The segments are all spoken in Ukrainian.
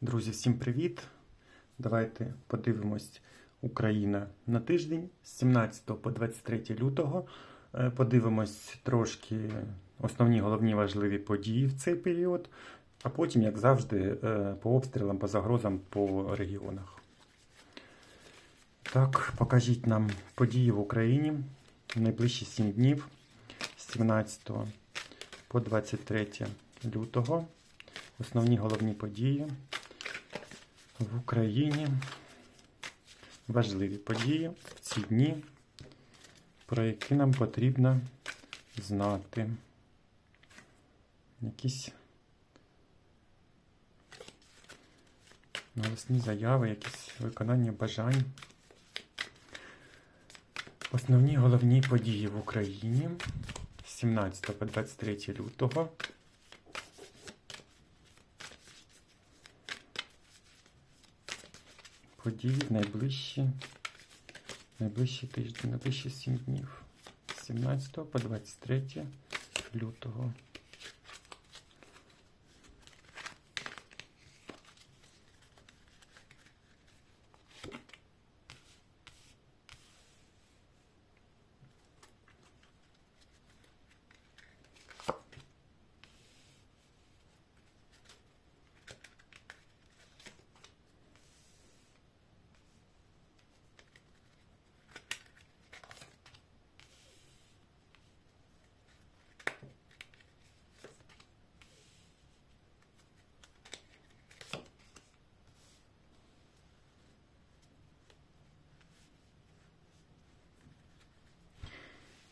Друзі, всім привіт! Давайте подивимось Україна на тиждень з 17 по 23 лютого. Е, Подивимось трошки основні головні важливі події в цей період, а потім, як завжди, е, по обстрілам, по загрозам по регіонах. Так, покажіть нам події в Україні найближчі 7 днів з 17 по 23 лютого. Основні головні події в Україні. Важливі події в ці дні, про які нам потрібно знати. Якісь голосні заяви, якісь виконання бажань. Основні головні події в Україні з 17 по 23 лютого. Події в найближчі, найближчі тиждень, найближчі 7 днів. 17 по 23 лютого.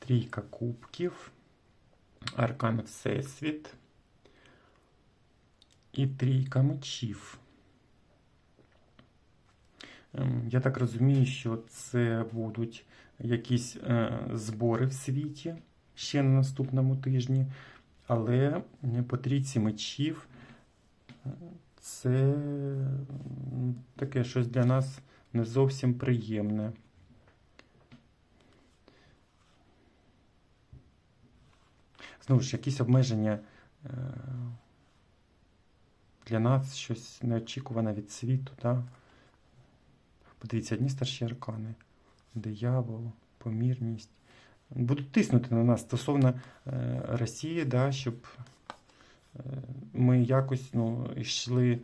Трійка кубків, аркан Всесвіт і трійка мечів. Ем, Я так розумію, що це будуть якісь е, збори в світі ще на наступному тижні, але по трійці мечів е, це таке щось для нас не зовсім приємне. Знову ж, якісь обмеження е, для нас, щось неочікуване від світу. Да? Подивіться, одні старші аркани. Диявол, помірність. Будуть тиснути на нас стосовно е, Росії, да, щоб е, ми якось ну, йшли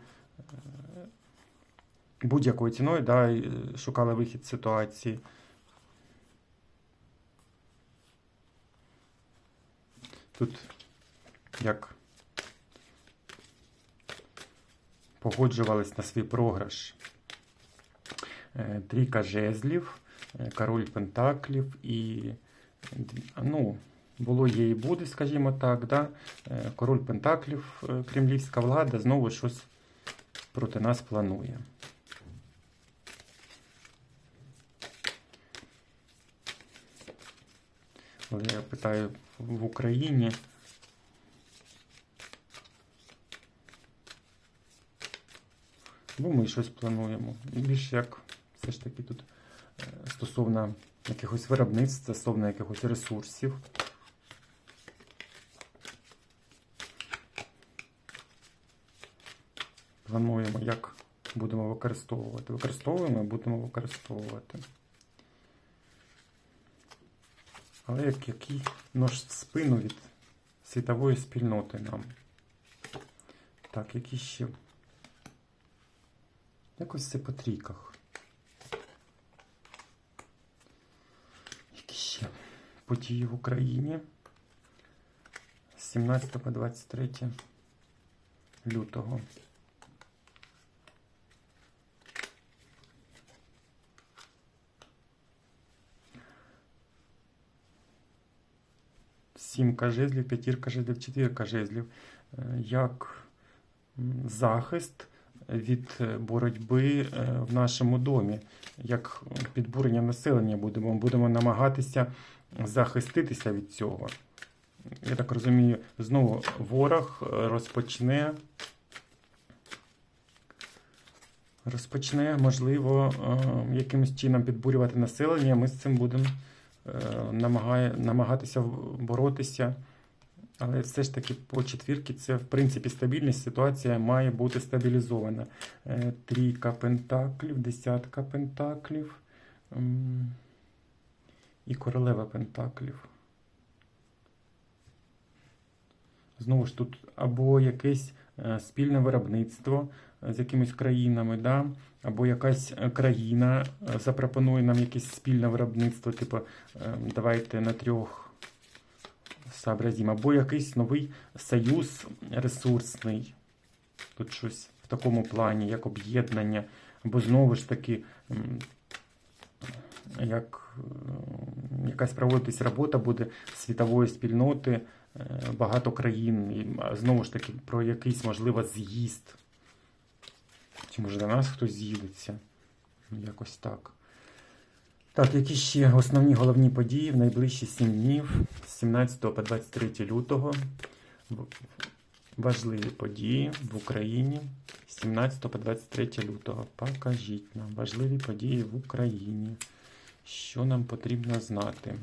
будь-якою ціною, да, і шукали вихід з ситуації. Тут як погоджувались на свій програш. Е, Трійка жезлів, е, король пентаклів і ну, було є і буде, скажімо так. Да? Е, Король пентаклів, кремлівська влада знову щось проти нас планує. Але я питаю в Україні. Бо ми щось плануємо. Більше як все ж таки тут е, стосовно якихось виробництв, стосовно якихось ресурсів. Плануємо, як будемо використовувати. Використовуємо і будемо використовувати. Але як який нож в спину від світової спільноти нам. Так, які ще. Якось це по трійках. Які ще події в Україні з 17 по 23 лютого. Сімка жезлів, п'ятірка жезлів, четвірка жезлів. Е, Як захист від е, боротьби е, в нашому домі, як підбурення населення будемо. Будемо намагатися захиститися від цього. Я так розумію, знову ворог розпочне. Розпочне, можливо, якимось чином підбурювати населення. Ми з цим будемо намагає, намагатися боротися Але все ж таки по четвірки це в принципі стабільність. Ситуація має бути стабілізована. Е, Трійка пентаклів, десятка пентаклів і королева пентаклів. Знову ж тут або якесь е, спільне виробництво е, з якимись країнами, да? Або якась е, країна е, запропонує нам якесь спільне виробництво, типу е, давайте на трьох сообразім, або якийсь новий союз ресурсний. Тут щось в такому плані, як об'єднання, або знову ж таки, як якась проводитись робота буде світової спільноти, багато країн, і знову ж таки про якийсь, можливо, з'їзд. Чи може до нас хтось з'їдеться? Ну, Якось так. Так, які ще основні головні події в найближчі 7 днів з 17 по 23 лютого. Важливі події в Україні з 17 по 23 лютого. Покажіть нам важливі події в Україні. Що нам потрібно знати?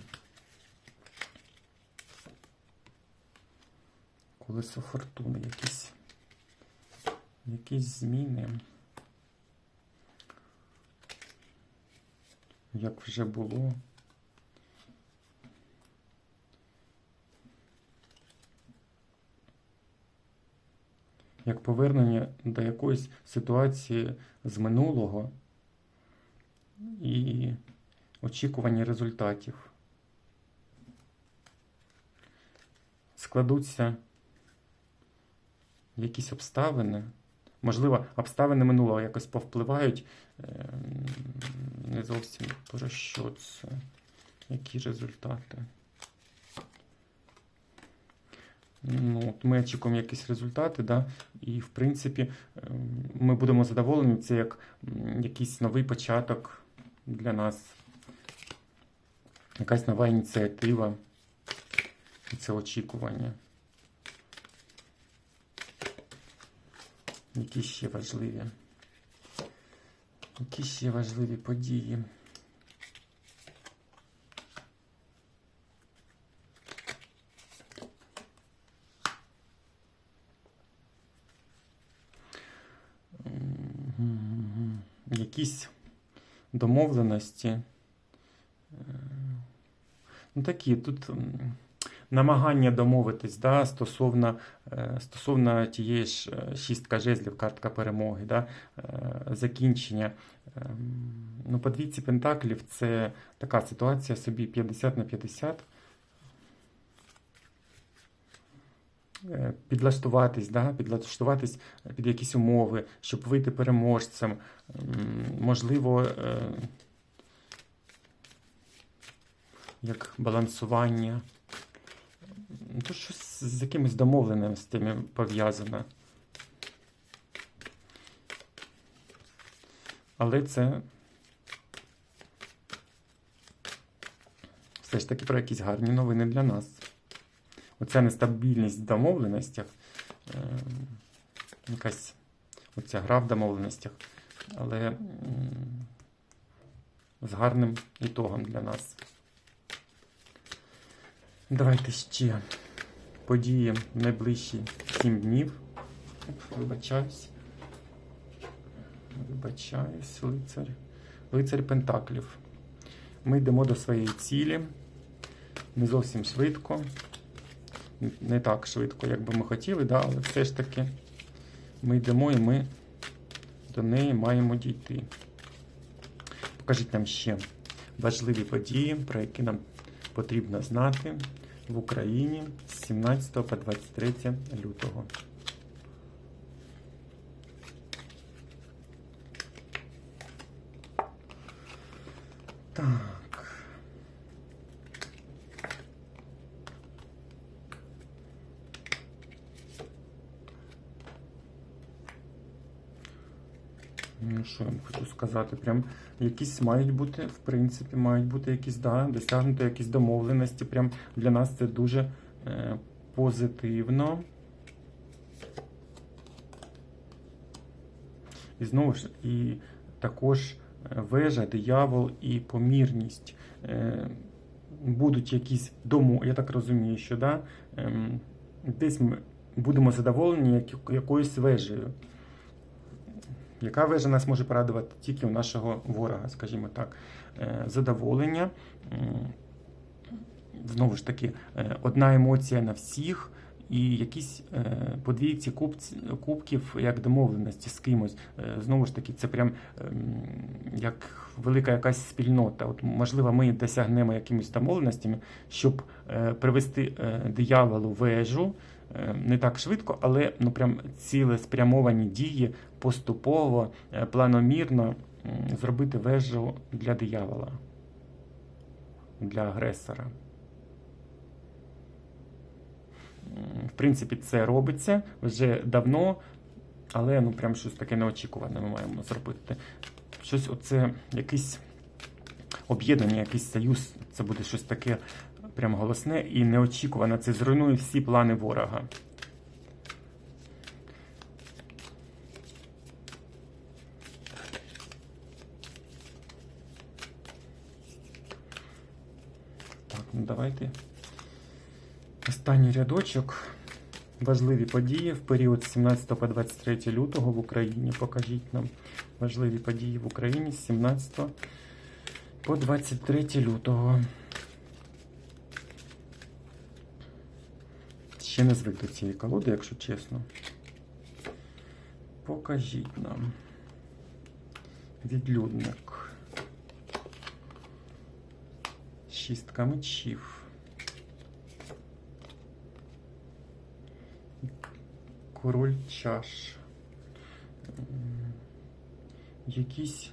Колесо фортуни, якісь, якісь зміни. Як вже було. Як повернення до якоїсь ситуації з минулого і очікування результатів. Складуться якісь обставини. Можливо, обставини минулого якось повпливають. ем, Не зовсім про що це. Які результати? Ну, от ми очікуємо якісь результати, да? і в принципі ем, ми будемо задоволені. Це як якийсь новий початок для нас. Якась нова ініціатива. Це очікування. Які ще важливі? Які ще важливі події? Якісь домовленості. Е, Ну, такі тут намагання домовитись да, стосовно, е, стосовно тієї ж е, шістка жезлів, картка перемоги, да, е, закінчення. Ем, Ну, по двійці пентаклів це така ситуація собі 50 на 50. Е, Підлаштуватись, да, підлаштуватись під якісь умови, щоб вийти переможцем. Можливо, як балансування. Ну, Тут щось з якимись домовленостями пов'язане. Але це все ж таки про якісь гарні новини для нас. Оця нестабільність в домовленостях, е, якась оця гра в домовленостях, але з гарним ітогом для нас. Давайте ще події найближчі 7 днів. Вибачаюсь. Вибачаюсь, лицар. Лицар Пентаклів. Ми йдемо до своєї цілі. Не зовсім швидко. Не так швидко, як би ми хотіли, да, але все ж таки ми йдемо і ми до неї маємо дійти. Покажіть нам ще важливі події, про які нам потрібно знати в Україні з 17 по 23 лютого. Ну, що я вам хочу сказати? Прям якісь мають бути, в принципі, мають бути якісь, да, досягнути якісь домовленості. Прям для нас це дуже е, позитивно. І знову ж, і також е, вежа, диявол і помірність. Е, будуть якісь дому, я так розумію, що да, ем, десь ми будемо задоволені як- якоюсь вежею. Яка вежа нас може порадувати тільки у нашого ворога, скажімо так. Е, Задоволення. Знову ж таки, е, одна емоція на всіх, і якісь е, подвійці кубків як домовленості з кимось. Знову ж таки, це прям ем, як велика якась спільнота. От, можливо, ми досягнемо якимось домовленостями, щоб привести дияволу вежу. Е, Не так швидко, але ну прям цілеспрямовані дії поступово, е, планомірно зробити вежу для диявола, для агресора. В принципі, це робиться вже давно, але ну прям щось таке неочікуване ми маємо зробити. Щось оце якийсь об'єднання, якийсь союз, це буде щось таке прям голосне і неочікуване. Це зруйнує всі плани ворога. Так, ну давайте. Останній рядочок. Важливі події в період з 17 по 23 лютого в Україні. Покажіть нам важливі події в Україні з 17 по 23 лютого. Ще не звик до цієї колоди, якщо чесно. Покажіть нам. Відлюдник. Шістка мечів. Король чаш. Якісь,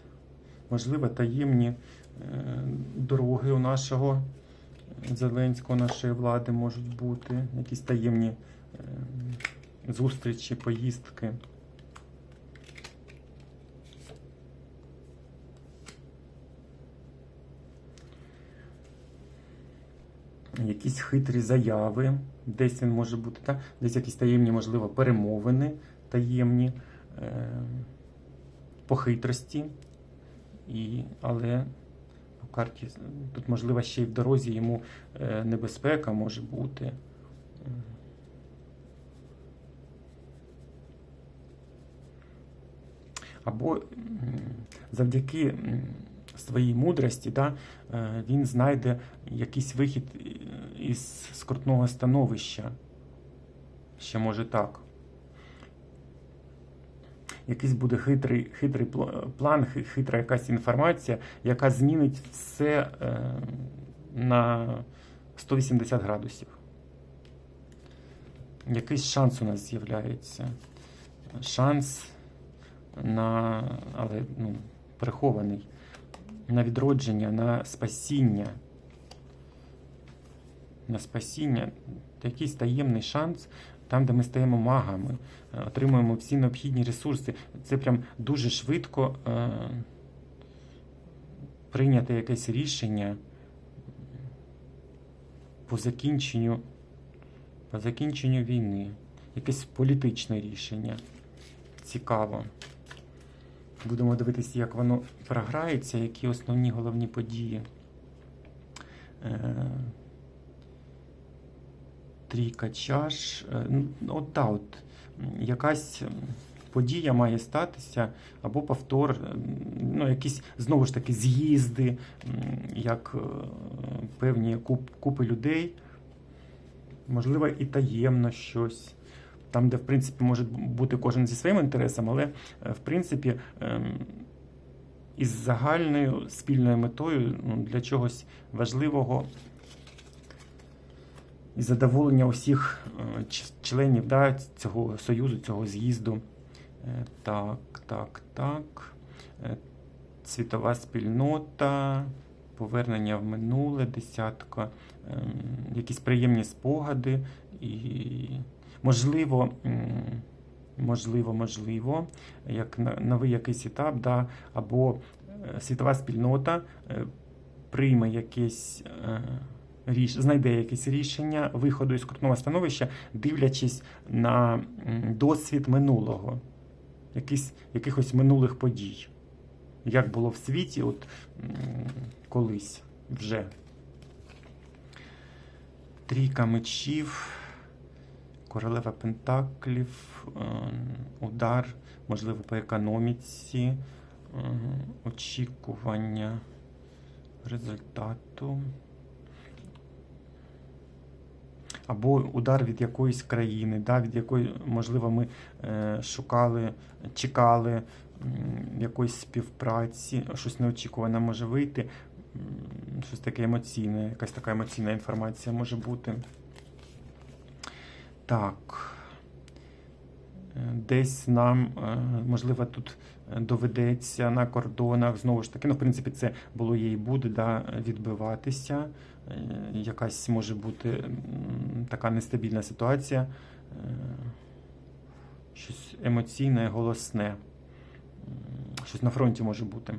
можливо, таємні е, дороги у нашого Зеленського, нашої влади можуть бути. Якісь таємні е, зустрічі, поїздки. Якісь хитрі заяви, десь він може бути, так? десь якісь таємні, можливо, перемовини таємні е, по хитрості. І, але карті тут, можливо, ще й в дорозі йому е, небезпека може бути. Або завдяки своїй мудрості да, е, він знайде якийсь вихід е, із скрутного становища. Ще може так. Якийсь буде хитрий, хитрий план, хитра якась інформація, яка змінить все е, на 180 градусів. Якийсь шанс у нас з'являється. Шанс на, але ну, прихований, на відродження, на спасіння. На спасіння, якийсь таємний шанс, там, де ми стаємо магами, е, отримуємо всі необхідні ресурси. Це прям дуже швидко е, прийняти якесь рішення по закінченню, по закінченню війни. Якесь політичне рішення. Цікаво. Будемо дивитися, як воно програється, які основні головні події. Е, Трійка чаш. Е, ну, От та от якась подія має статися, або повтор, е, ну, якісь знову ж таки з'їзди, як е, певні куп, купи людей. Можливо, і таємно щось. Там, де, в принципі, може бути кожен зі своїм інтересом, але, в принципі, ем, із загальною спільною метою ну, для чогось важливого і задоволення усіх е, членів да, цього союзу, цього з'їзду. Е, Так, так, так. Е, Світова спільнота, повернення в минуле, десятка, ем, якісь приємні спогади і можливо. Можливо, можливо, як новий якийсь етап, да, або світова спільнота прийме якесь ріш... знайде якесь рішення виходу із крутного становища, дивлячись на досвід минулого, якісь, якихось минулих подій. Як було в світі, от колись вже. Трійка мечів, Королева Пентаклів, е, удар, можливо, по економіці, е, очікування результату. Або удар від якоїсь країни, да, від якої, можливо, ми е, шукали, чекали якоїсь співпраці, щось неочікуване може вийти, щось таке емоційне, якась така емоційна інформація може бути. Так. Е, Десь нам, е, можливо, тут доведеться на кордонах, знову ж таки, ну, в принципі, це було є і буде да, відбиватися. Е, Якась може бути така нестабільна ситуація, е, щось емоційне, голосне, щось на фронті може бути.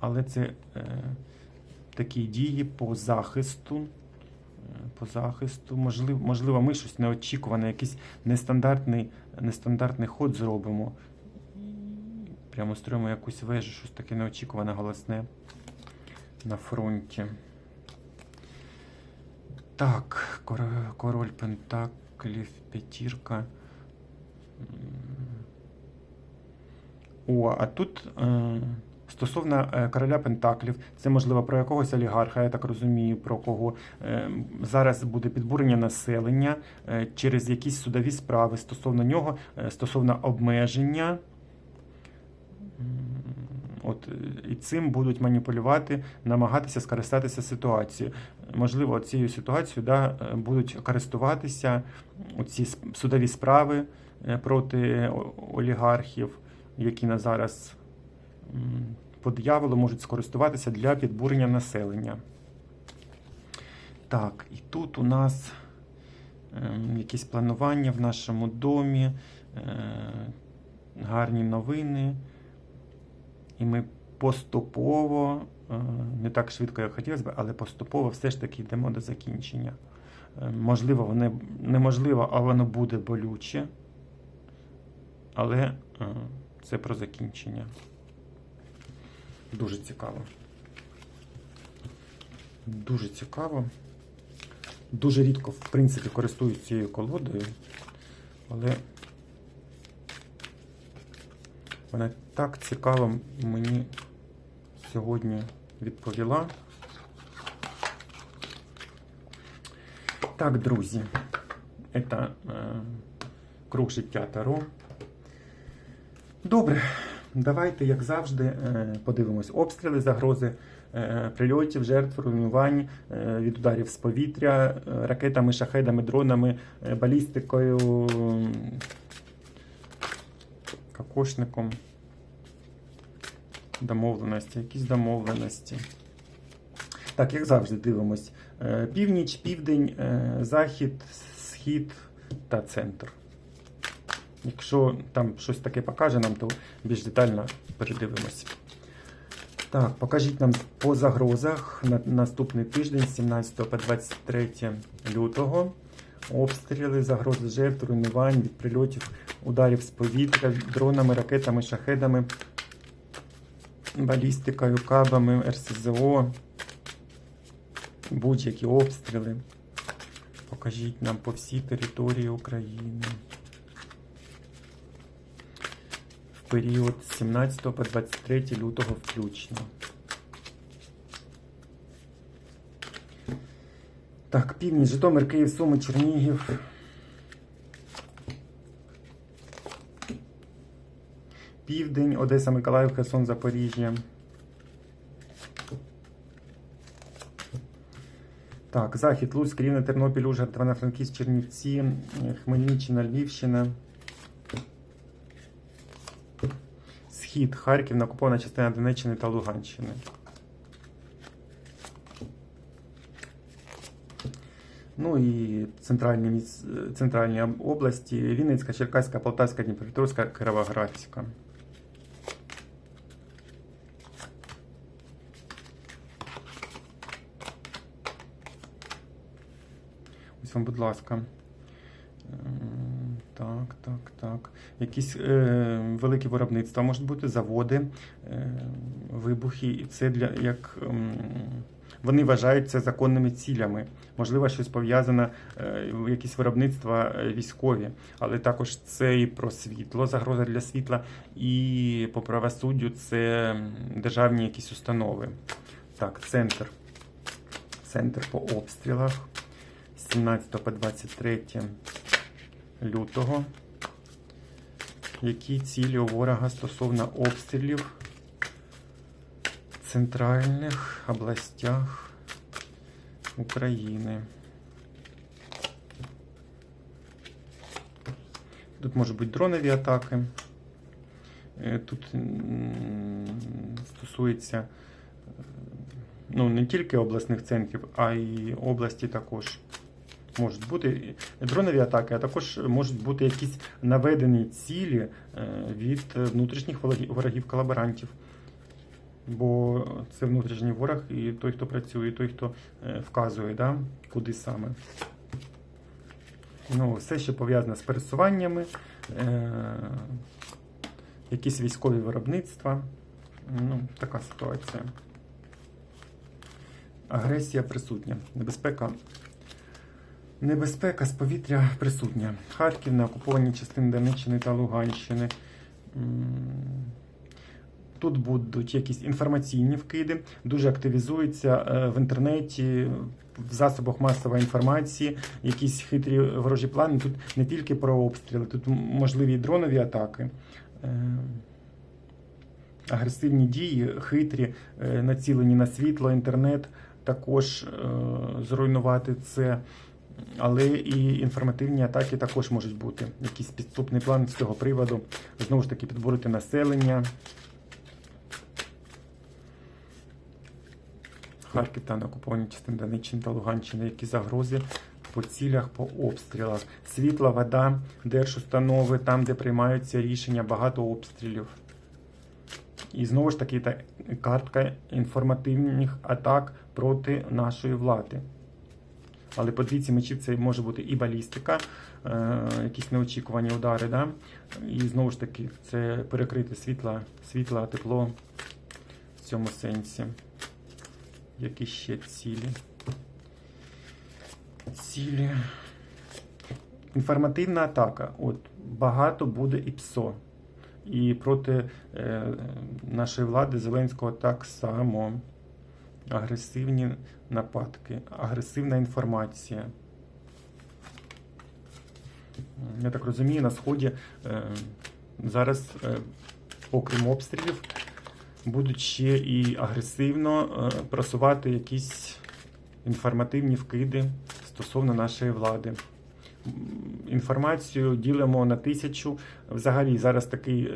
Але- це е, такі дії по захисту. По захисту, можливо, можливо, ми щось неочікуване, якийсь нестандартний, нестандартний ход зробимо. Прямо строїмо якусь вежу, щось таке неочікуване, голосне на фронті. Так, король Пентаклів, п'ятірка. О, а тут е, стосовно е, короля Пентаклів, це можливо про якогось олігарха, я так розумію, про кого е, зараз буде підбурення населення е, через якісь судові справи стосовно нього, стосовно обмеження. От, і цим будуть маніпулювати, намагатися скористатися ситуацією. Можливо, цією ситуацією да, будуть користуватися ці судові справи проти олігархів, які на зараз по дияволу можуть скористуватися для підбурення населення. Так, і тут у нас ем, якісь планування в нашому домі, е, гарні новини. І ми поступово, е, не так швидко, як хотілося б, але поступово все ж таки йдемо до закінчення. Е, Можливо, воно неможливо, а воно буде болюче. Але е, це про закінчення. Дуже цікаво. Дуже цікаво. Дуже рідко, в принципі, користуюсь цією колодою, але вона так цікаво мені сьогодні відповіла. Так, друзі, це е, круг життя Таро. Добре, давайте, як завжди, е, подивимось обстріли, загрози е, прильотів, жертв, руйнувань е, від ударів з повітря, ракетами, шахедами, дронами, балістикою, кокошником. Домовленості, якісь домовленості. Так, як завжди, дивимось. Північ, південь, захід, схід та центр. Якщо там щось таке покаже нам, то більш детально передивимось. Так, покажіть нам по загрозах на наступний тиждень, з 17 по 23 лютого. Обстріли, загрози жертв, руйнувань від прильотів, ударів з повітря, дронами, ракетами, шахедами, балістикою, кабами, РСЗО, будь-які обстріли. Покажіть нам по всій території України. В період з 17 по 23 лютого включно. Так, північ, Житомир, Київ, Суми, Чернігів. Південь, Одеса, Миколаїв, Херсон, Запоріжжя. Так, Захід, Луцьк, Рівне, Тернопіль, Ужгород, Івано-Франківськ, Чернівці, Хмельниччина, Львівщина. Схід, Харків, окупована частина Донеччини та Луганщини. Ну і центральні, міс- центральні області Вінницька, Черкаська, Полтавська, Дніпропетровська, Кировоградська. Ось вам, будь ласка. Так, так, так. Якісь е, великі виробництва можуть бути, заводи, е, вибухи. І це для як ем, вони вважають це законними цілями. Можливо, щось пов'язане, е, якісь виробництва е, військові, але також це і про світло, загроза для світла, і по правосуддю це державні якісь установи. Так, центр. Центр по обстрілах з 17 по 23 лютого. Які цілі у ворога стосовно обстрілів в центральних областях України? Тут можуть бути дронові атаки. Е, Тут стосується е, ну, не тільки обласних центрів, а й області також. Можуть бути дронові атаки, а також можуть бути якісь наведені цілі е, від внутрішніх ворогів- ворогів-колаборантів. Бо це внутрішній ворог і той, хто працює, і той, хто е, вказує, да, куди саме. Ну, все, що пов'язане з пересуваннями, е, якісь військові виробництва. Ну, така ситуація. Агресія присутня. Небезпека. Небезпека з повітря присутня. Харків на окупованій частині Донеччини та Луганщини. Тут будуть якісь інформаційні вкиди, дуже активізуються е, в інтернеті, в засобах масової інформації, якісь хитрі ворожі плани. Тут не тільки про обстріли, тут можливі дронові атаки. Е, Агресивні дії, хитрі, е, націлені на світло, інтернет, також зруйнувати це. Але і інформативні атаки також можуть бути. Якийсь підступний план з цього приводу. Знову ж таки, підбурити населення. Харків та на окупованій частині Донеччини та Луганщини, які загрози по цілях, по обстрілах. Світла, вода, держустанови, там, де приймаються рішення, багато обстрілів. І знову ж таки, та картка інформативних атак проти нашої влади. Але по двійці мечів це може бути і балістика, е, якісь неочікувані удари. Да? І знову ж таки, це перекрити світла, світла, тепло в цьому сенсі. Які ще цілі? Цілі. Інформативна атака. От багато буде і ПСО. І проти е, нашої влади Зеленського так само. Агресивні нападки, агресивна інформація. Я так розумію, на Сході е, зараз, е, окрім обстрілів, будуть ще і агресивно е, просувати якісь інформативні вкиди стосовно нашої влади. Інформацію ділимо на тисячу. Взагалі, зараз такий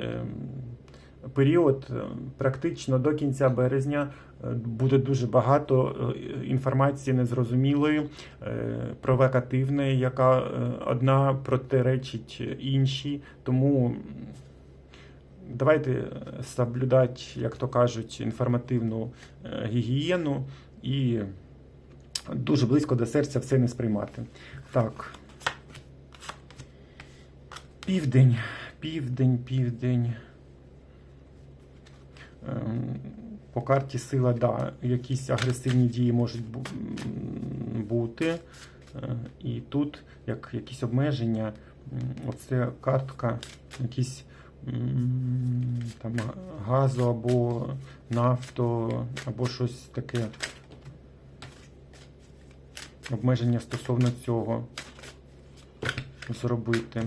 період, е, практично до кінця березня, е, буде дуже багато е, інформації незрозумілої, провокативної, яка одна протиречить іншій. Тому давайте соблюдати, як то кажуть, інформативну гігієну і дуже близько до серця все не сприймати. Так. Південь, південь, південь. Ем, По карті сила, да, якісь агресивні дії можуть бути. Е, І тут як якісь обмеження. Оце картка, якісь там газу або нафту, або щось таке. Обмеження стосовно цього зробити,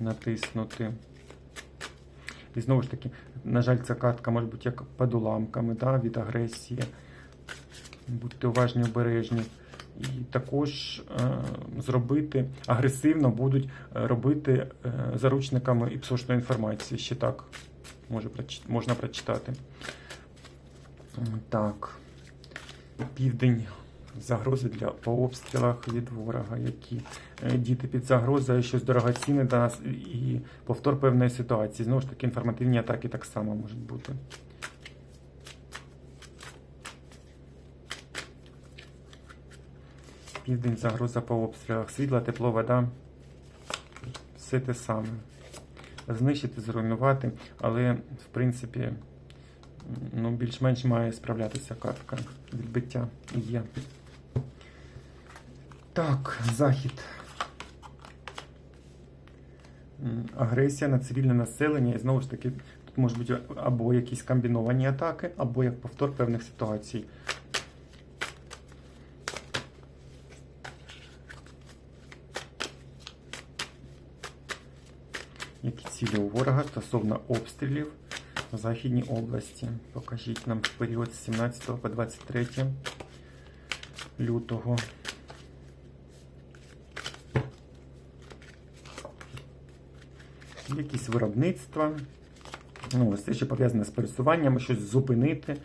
натиснути. І знову ж таки, на жаль, ця картка може бути як під уламками да, від агресії. Будьте уважні, обережні. І також е, зробити агресивно будуть е, робити е, заручниками і псошної інформації. Ще так може, можна прочитати. Так. Південь. Загрози для по обстрілах від ворога, які е, діти під загрозою, щось дорогоцінне до нас і повтор певної ситуації. Знову ж таки, інформативні атаки так само можуть бути. Південь загроза по обстрілах. Світла, тепло, вода. Все те саме. Знищити, зруйнувати, але в принципі ну, більш-менш має справлятися картка відбиття є. Так, захід. Агресія на цивільне населення. І знову ж таки, тут можуть бути або якісь комбіновані атаки, або як повтор певних ситуацій. Які цілі у ворога стосовно обстрілів в Західній області? Покажіть нам період з 17 по 23 лютого. Якісь виробництва. Ну, все, що пов'язане з пересуванням, щось зупинити.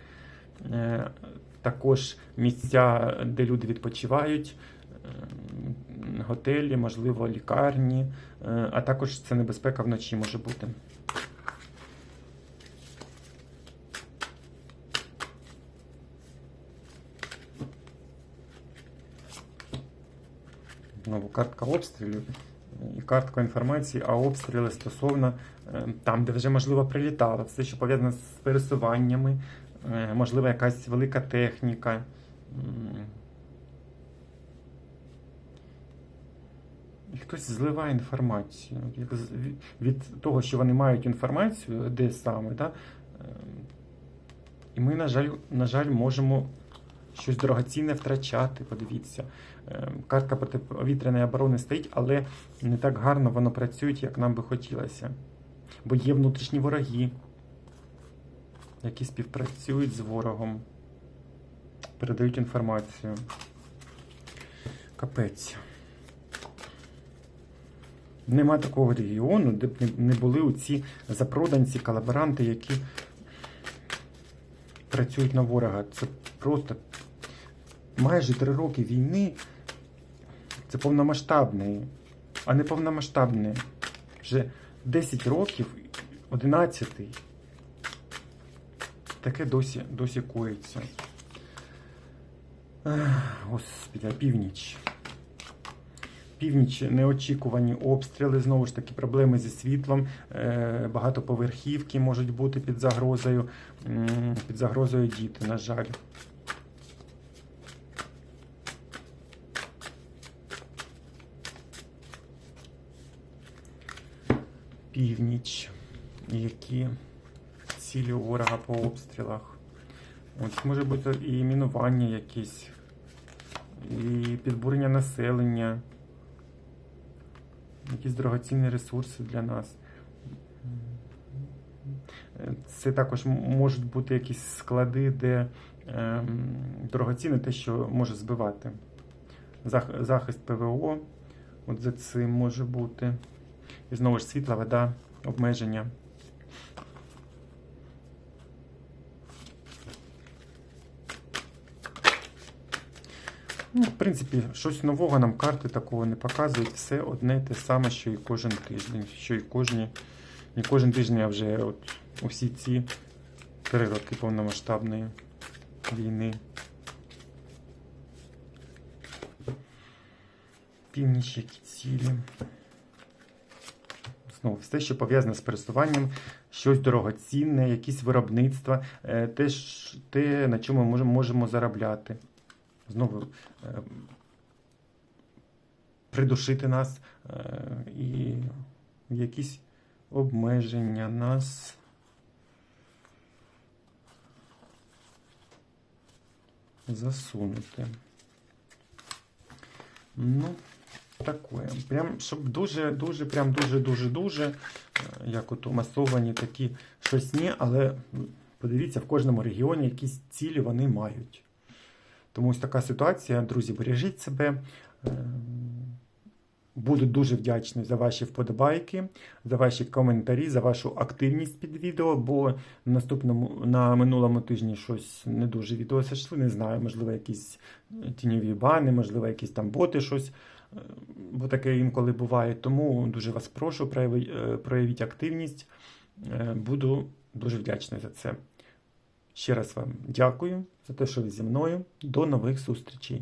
Е, Також місця, де люди відпочивають, е, готелі, можливо, лікарні, е, а також це небезпека вночі може бути. Знову картка обстрілів і картка інформації, а обстріли стосовно е, там, де вже можливо прилітало, все, що пов'язане з пересуваннями, е, можливо, якась велика техніка. І хтось зливає інформацію. Від- того, що вони мають інформацію, де саме, да? е, і ми, на жаль, на жаль, можемо щось дорогоцінне втрачати. Подивіться. Е, Картка протиповітряної оборони стоїть, але не так гарно воно працює, як нам би хотілося. Бо є внутрішні вороги, які співпрацюють з ворогом, передають інформацію. Капець. Нема такого регіону, де б не були оці запроданці, колаборанти, які працюють на ворога. Це просто майже три роки війни. Це повномасштабний, а не повномасштабний. Вже 10 років, 11. Таке досі, досі коїться. Господи, а північ. Північ неочікувані обстріли, знову ж таки, проблеми зі світлом, е, багатоповерхівки можуть бути під загрозою, під загрозою діти, на жаль. Північ. Які цілі ворога по обстрілах. От може бути і мінування якісь, і підбурення населення, якісь дорогоцінні ресурси для нас. Це також можуть бути якісь склади, де ем, дорогоцінне те, що може збивати. Зах- захист ПВО, от за цим може бути. І знову ж світла, вода, обмеження. Ну, в принципі, щось нового нам карти такого не показують. Все одне те саме, що і кожен тиждень, що і кожні, не кожен тиждень, а вже от усі ці три роки повномасштабної війни. Північ, які цілі. Знову все, що пов'язане з пересуванням, щось дорогоцінне, якісь виробництва, е, те, те на чому ми можемо, можемо заробляти. Знову е, придушити нас е, і якісь обмеження нас. Засунути. Ну, такое. Прям, щоб дуже, дуже, прям дуже, дуже, дуже, е, як от масовані такі щось ні, але подивіться, в кожному регіоні якісь цілі вони мають. Тому ось така ситуація, друзі, бережіть себе. Е, Буду дуже вдячний за ваші вподобайки, за ваші коментарі, за вашу активність під відео, бо на наступному на минулому тижні щось не дуже відео зайшли, не знаю, можливо, якісь е, тіньові бани, можливо, якісь там боти щось, бо таке інколи буває. Тому дуже вас прошу, е, проявіть активність. Е, Буду дуже вдячний за це. Ще раз вам дякую за те, що ви зі мною. До нових зустрічей.